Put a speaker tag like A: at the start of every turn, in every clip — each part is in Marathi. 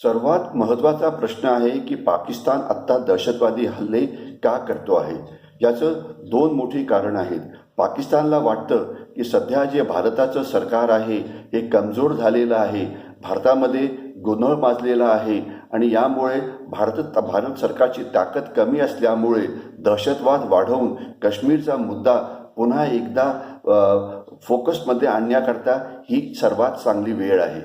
A: सर्वात महत्त्वाचा प्रश्न आहे की पाकिस्तान आत्ता दहशतवादी हल्ले का करतो आहे? याचं दोन मोठी कारण आहेत. पाकिस्तानला वाटतं की सध्या जे भारताचं सरकार आहे हे कमजोर झालेलं आहे. भारतामध्ये गोंधळ माजलेला आहे आणि यामुळे भारत भारत सरकारची ताकद कमी असल्यामुळे दहशतवाद वाढवून काश्मीरचा मुद्दा पुन्हा एकदा फोकसमध्ये आणण्याकरता ही सर्वात चांगली वेळ आहे.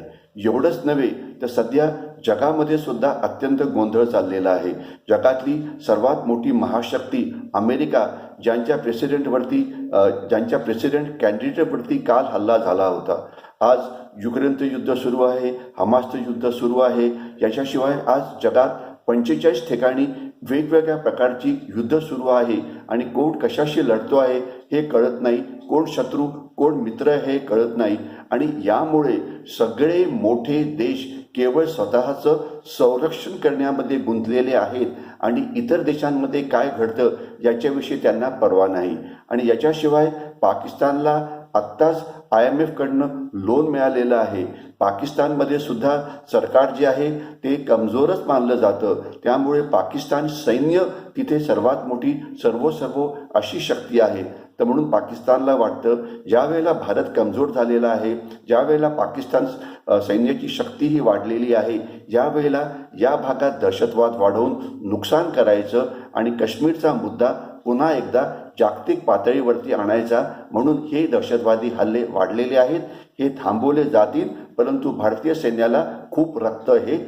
A: एवढंच नव्हे तर सध्या जगामध्ये सुद्धा अत्यंत गोंधळ चाललेला आहे. जगातली सर्वात मोठी महाशक्ती अमेरिका ज्यांच्या प्रेसिडेंटवरती ज्यांच्या प्रेसिडेंट कॅन्डिडेटवरती काल हल्ला झाला होता. आज युक्रेनचं युद्ध सुरू आहे हमासचं युद्ध सुरू आहे. याच्याशिवाय आज जगात पंचेचाळीस ठिकाणी वेगवेगळ्या प्रकारची युद्ध सुरू आहे आणि कोण कशाशी लढतो आहे हे कळत नाही कोण शत्रू कोण मित्र हे कळत नाही. आणि यामुळे सगळे मोठे देश केवळ स्वतःचं संरक्षण करण्यामध्ये गुंतलेले आहेत आणि इतर देशांमध्ये काय घडतं याच्याविषयी त्यांना पर्वा नाही. आणि याच्याशिवाय पाकिस्तानला आत्ताच आय एम एफकडनं लोन मिळालेलं आहे. पाकिस्तानमध्ये सुद्धा सरकार जे आहे ते कमजोरच मानलं जातं. त्यामुळे पाकिस्तान सैन्य तिथे सर्वात मोठी सर्वसर्व अशी शक्ती आहे. तर म्हणून पाकिस्तानला वाटतं ज्या वेळेला भारत कमजोर झालेला आहे ज्या वेळेला पाकिस्तान सैन्याची सैन्याची शक्तीही वाढलेली आहे ज्या वेळेला या भागात दहशतवाद वाढवून नुकसान करायचं आणि काश्मीरचा मुद्दा पुन्हा एकदा जागतिक पातळीवरती आणायचा. म्हणून हे दहशतवादी हल्ले वाढलेले आहेत. हे थांबवले जातील. परंतु भारतीय सैन्याला खूप रक्त हे